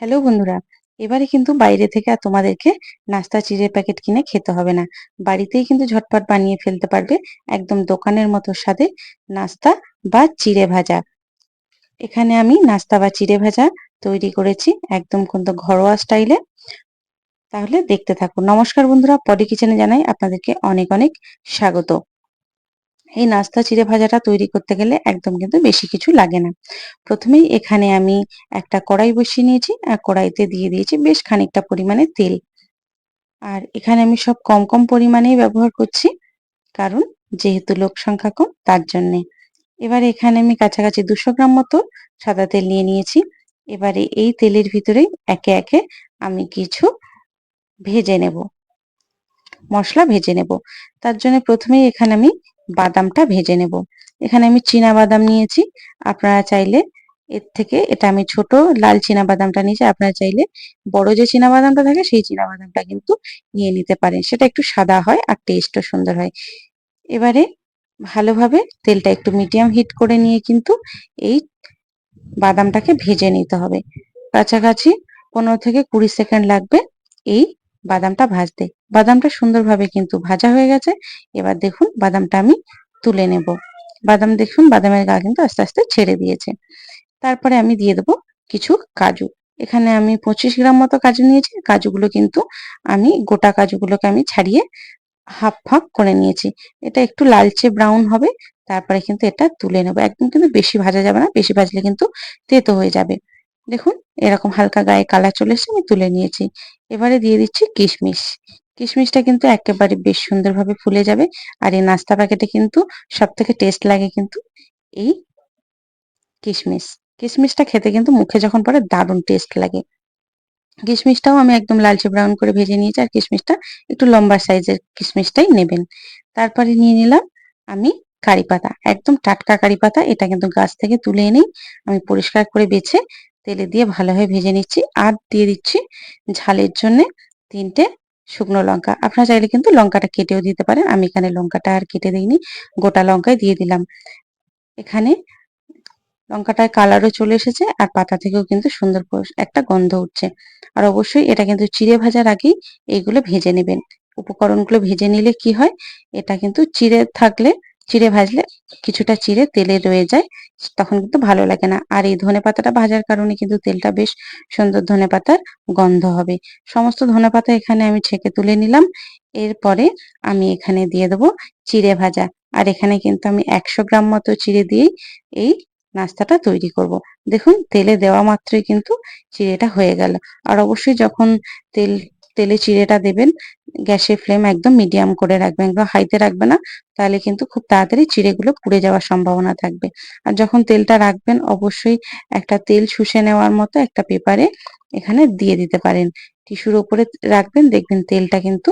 Hello বন্ধুরা, এবারে কিন্তু বাইরে থেকে আর তোমাদেরকে নাস্তা চিড়ের প্যাকেট কিনে খেতে হবে না। বাড়িতেই কিন্তু ঝটপট বানিয়ে ফেলতে পারবে একদম দোকানের মতো স্বাদে নাস্তা বা চিড়ে ভাজা। এখানে আমি নাস্তা বা চিড়ে ভাজা তৈরি করেছি একদম কিন্তু ঘরোয়া স্টাইলে। তাহলে দেখতে থাকুন নমস্কার বন্ধুরা, পডি কিচেনে জানাই আপনাদেরকে অনেক অনেক স্বাগত। এই নাস্তা চিড়ে ভাজাটা তৈরি করতে গেলে একদম কিন্তু বেশি কিছু লাগে না। প্রথমেই এখানে আমি একটা কড়াই বসিয়ে নিয়েছি, আর কড়াইতে দিয়ে দিয়েছি বেশ খানিকটা পরিমাণে তেল। আর এখানে আমি সব কম কম পরিমাণেই ব্যবহার করছি, কারণ যেহেতু লোক সংখ্যা কম, তার জন্যে। এবারে এখানে আমি কাছাকাছি দুশো গ্রাম মতো সাদা তেল নিয়ে নিয়েছি। এবারে এই তেলের ভিতরেই একে একে আমি কিছু ভেজে নেব, মশলা ভেজে নেব। তার জন্য প্রথমেই এখানে আমি বাদামটা ভেজে নেব। এখানে আমি চীনা বাদাম নিয়েছি। আপনারা চাইলে এর থেকে, এটা আমি ছোট লাল চীনা বাদামটা নিয়েছি, আপনারা চাইলে বড় যে চীনা বাদামটা থাকে, সেই চীনা বাদামটা কিন্তু নিয়ে নিতে পারেন। সেটা একটু সাদা হয় আর টেস্টও সুন্দর হয়। এবারে ভালোভাবে তেলটা একটু মিডিয়াম হিট করে নিয়ে কিন্তু এই বাদামটাকে ভেজে নিতে হবে। কাছাকাছি পনেরো থেকে কুড়ি সেকেন্ড লাগবে এই বাদামটা ভাজতে। বাদামটা সুন্দরভাবে কিন্তু ভাজা হয়ে গেছে। এবার দেখুন বাদামটা আমি তুলে নেব। বাদাম দেখুন, বাদামের গা কিন্তু আস্তে আস্তে ছেড়ে দিয়েছে। তারপরে আমি দিয়ে দেবো কিছু কাজু। এখানে আমি পঁচিশ গ্রাম মতো কাজু নিয়েছি। কাজুগুলো কিন্তু আমি, গোটা কাজুগুলোকে আমি ছাড়িয়ে হাফ হাফ করে নিয়েছি। এটা একটু লালচে ব্রাউন হবে। তারপরে কিন্তু এটা তুলে নেব। একদম কিন্তু বেশি ভাজা যাবে না। বেশি ভাজলে কিন্তু তেতো হয়ে যাবে। দেখুন, এরকম হালকা গায়ে কালার চলে এসে আমি তুলে নিয়েছি। এবারে দিয়ে দিচ্ছি কিশমিশ। কিশমিশটা কিন্তু একেবারে বেশ সুন্দরভাবে ফুলে যাবে আর এই নাস্তা প্যাকেটে কিন্তু সব থেকে টেস্ট লাগে কিন্তু এই কিশমিশ। কিশমিশটা খেতে কিন্তু মুখে যখন পড়ে দারুণ টেস্ট লাগে। কিশমিশটাও আমি একদম লালচে ব্রাউন করে ভেজে নিয়েছি আর কিশমিশটা একটু লম্বা সাইজের কিশমিশটাই নেবেন। তারপরে নিয়ে নিলাম আমি কারি পাতা। একদম টাটকা কারি পাতা, এটা কিন্তু গাছ থেকে তুলে এনেই আমি পরিষ্কার করে বেছে তেলে দিয়ে ভালোভাবে ভেজে নিচ্ছি আর দিয়ে দিচ্ছি ঝালের জন্য তিনটে শুকনো লঙ্কা। আপনারা চাইলে কিন্তু লঙ্কাটা কেটেও দিতে পারেন। আমি এখানে লঙ্কাটা আর কেটে দিইনি, গোটা লঙ্কায় দিয়ে দিলাম। এখানে লঙ্কাটার কালারও চলে এসেছে আর পাতা থেকেও কিন্তু সুন্দর একটা গন্ধ উঠছে। আর অবশ্যই এটা কিন্তু চিড়ে ভাজার আগেই এইগুলো ভেজে নেবেন। উপকরণগুলো ভেজে নিলে কি হয়, এটা কিন্তু চিড়ে থাকলে চিড়ে ভাজলে কিছুটা চিড়ে তেলে রয়ে যায়, তখন কিন্তু ভালো লাগে না। আর এই ধনে পাতাটা ভাজার কারণে কিন্তু তেলটা বেশ সুন্দর ধনে পাতার গন্ধ হবে। সমস্ত ধনে পাতা এখানে আমি ছেঁকে তুলে নিলাম। এরপরে আমি এখানে দিয়ে দেবো চিড়ে ভাজা। আর এখানে কিন্তু আমি একশো গ্রাম মতো চিড়ে দিয়েই এই নাস্তাটা তৈরি করব। দেখুন, তেলে দেওয়া মাত্রই কিন্তু চিড়েটা হয়ে গেল। আর অবশ্যই যখন তেল, তেলে চিড়েটা দেবেন গ্যাসের ফ্লেম একদম মিডিয়াম করে রাখবেন একদম হাইতে রাখবে না, তাহলে কিন্তু খুব তাড়াতাড়ি চিড়েগুলো পুড়ে যাওয়ার সম্ভাবনা থাকবে। আর যখন তেলটা রাখবেন, অবশ্যই একটা তেল শুষে নেওয়ার মতো একটা পেপারে এখানে দিয়ে দিতে পারেন। টিস্যুর উপরে রাখবেন, দেখবেন তেলটা কিন্তু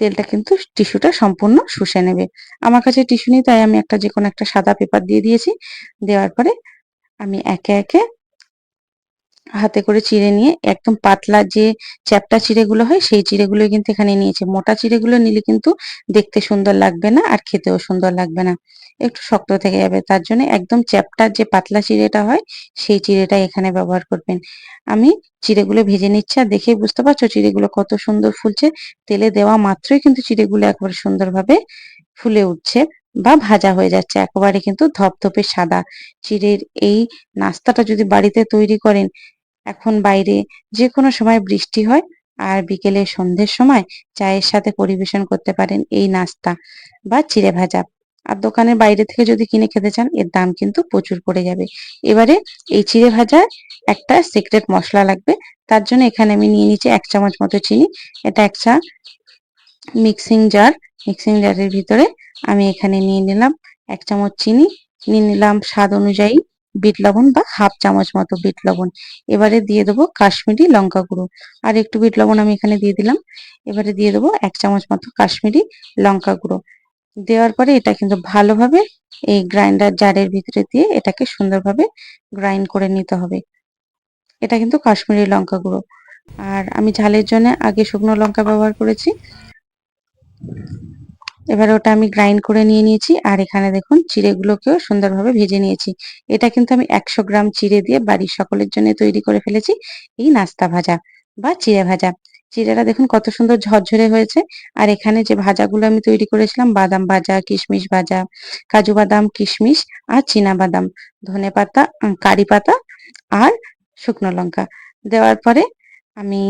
তেলটা কিন্তু টিস্যুটা সম্পূর্ণ শুষে নেবে। আমার কাছে টিস্যু নেই, তাই আমি একটা যে কোনো একটা সাদা পেপার দিয়ে দিয়েছি। দেওয়ার পরে আমি একে একে হাতে করে চিড়ে নিয়ে একদম পাতলা যে চ্যাপটা চিড়েগুলো হয়, সেই চিড়েগুলো কিন্তু এখানে নিয়েছে। মোটা চিড়েগুলো নিলে কিন্তু দেখতে সুন্দর লাগবে না আর খেতেও সুন্দর লাগবে না। একটু শক্ত থেকে যাবে, তার জন্য একদম চ্যাপটা যে পাতলা চিড়েটা হয়, সেই চিড়েটা এখানে ব্যবহার করবেন। আমি চিড়েগুলো ভেজে নিচ্ছি আর দেখেই বুঝতে পারছ চিড়েগুলো কত সুন্দর ফুলছে। তেলে দেওয়া মাত্রই কিন্তু চিড়েগুলো একবারে সুন্দরভাবে ফুলে উঠছে বা ভাজা হয়ে যাচ্ছে, একেবারে কিন্তু ধপধপে সাদা। চিড়ের এই নাস্তাটা যদি বাড়িতে তৈরি করেন এখন বাইরে যে কোনো সময় বৃষ্টি হয় আর বিকেলে সন্ধ্যের সময় চায়ের সাথে পরিবেশন করতে পারেন এই নাস্তা বা চিড়ে ভাজা। আর দোকানের বাইরে থেকে যদি কিনে খেতে চান, এর দাম কিন্তু প্রচুর পড়ে যাবে। এবারে এই চিড়ে ভাজায় একটা সিক্রেট মশলা লাগবে। তার জন্য এখানে আমি নিয়ে নিচ্ছি এক চামচ মতো চিনি। এটা একটা মিক্সিং জার মিক্সিং জারের ভিতরে আমি এখানে নিয়ে নিলাম এক চামচ চিনি। নিয়ে নিলাম স্বাদ অনুযায়ী বিট লবণ বা হাফ চামচ মতো বিট লবণ। এবারে দিয়ে দেবো কাশ্মীরি লঙ্কা গুঁড়ো। আর একটু বিট লবণ আমি এখানে দিয়ে দিলাম। এবারে দিয়ে দেবো এক চামচ মতো কাশ্মীরি লঙ্কা গুঁড়ো। দেওয়ার পরে এটা কিন্তু ভালোভাবে এই গ্রাইন্ডার জারের ভিতরে দিয়ে এটাকে সুন্দরভাবে গ্রাইন্ড করে নিতে হবে। এটা কিন্তু কাশ্মীরি লঙ্কা গুঁড়ো। আর আমি ঝালের জন্য আগে শুকনো লঙ্কা ব্যবহার করেছি। এবার ওটা আমি গ্রাইন্ড করে নিয়ে নিয়েছি, আর এখানে দেখুন চিড়েগুলোকেও সুন্দরভাবে ভেজে নিয়েছি। এটা কিন্তু আমি একশো গ্রাম চিড়ে দিয়ে বাড়ির সকলের জন্য তৈরি করে ফেলেছি, এই নাস্তা ভাজা বা চিড়ে ভাজা। চিড়েটা দেখুন কত সুন্দর ঝরঝরে হয়েছে, আর এখানে যে ভাজাগুলো আমি তৈরি করেছিলাম, বাদাম ভাজা, কিশমিশ ভাজা, কাজু বাদাম, কিশমিশ আর চীনা বাদাম, ধনে পাতা কারি পাতা আর শুকনো লঙ্কা। দেওয়ার পরে আমি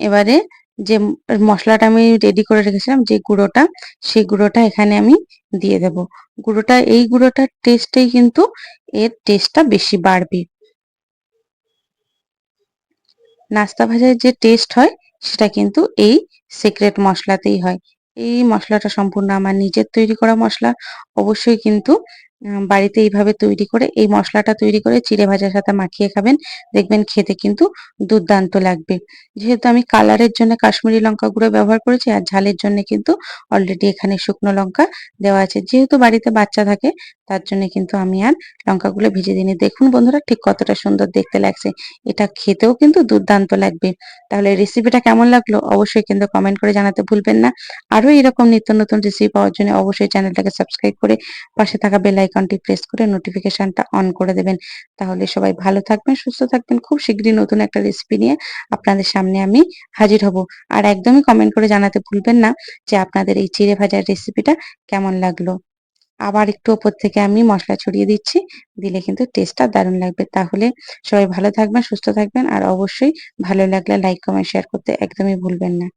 এবারে যে মশলাটা আমি রেডি করে রেখেছিলাম, যে গুঁড়োটা, সেই গুঁড়োটা এখানে আমি দিয়ে দেব। গুঁড়োটা, এই গুঁড়োটার টেস্টেই কিন্তু এর টেস্টটা বেশি বাড়বে। নাস্তা ভাজার যে টেস্ট হয়, সেটা কিন্তু এই সিক্রেট মশলাতেই হয়। এই মশলাটা সম্পূর্ণ আমার নিজের তৈরি করা মশলা। অবশ্যই কিন্তু বাড়িতে এইভাবে তৈরি করে, এই মশলাটা তৈরি করে চিড়ে ভাজার সাথে মাখিয়ে খাবেন। দেখবেন খেতে কিন্তু দুর্দান্ত লাগবে। যেহেতু আমি কালারের জন্য কাশ্মীরি লঙ্কা গুঁড়ো ব্যবহার করেছি, আর ঝালের জন্য কিন্তু অলরেডি এখানে শুকনো লঙ্কা দেওয়া আছে। যেহেতু বাড়িতে বাচ্চা থাকে তার জন্য কিন্তু আমি আর লঙ্কাগুলো ভেজে দিইনি। দেখুন বন্ধুরা ঠিক কতটা সুন্দর দেখতে লাগছে। এটা খেতেও কিন্তু দুর্দান্ত লাগবে। তাহলে রেসিপিটা কেমন লাগল অবশ্যই কিন্তু কমেন্ট করে জানাতে ভুলবেন না। আরও এরকম নিত্য নতুন রেসিপি পাওয়ার জন্য অবশ্যই চ্যানেলটাকে সাবস্ক্রাইব করে পাশে থাকা বেল আইকনটি প্রেস করে নোটিফিকেশনটা অন করে দেবেন। তাহলে সবাই ভালো থাকবেন, সুস্থ থাকবেন, খুব শীঘ্রই নতুন একটা রেসিপি নিয়ে আপনাদের সামনে আমি হাজির হব। আর একদমই কমেন্ট করে জানাতে ভুলবেন না যে আপনাদের এই চিড়ে ভাজার রেসিপিটা কেমন লাগল। আবার একটু ওপর থেকে আমি মশলা ছড়িয়ে দিচ্ছি। দিলে কিন্তু টেস্টটা দারুণ লাগবে। তাহলে সবাই ভালো থাকবেন, সুস্থ থাকবেন, আর অবশ্যই ভালো লাগলে লাইক কমেন্ট শেয়ার করতে একদমই ভুলবেন না।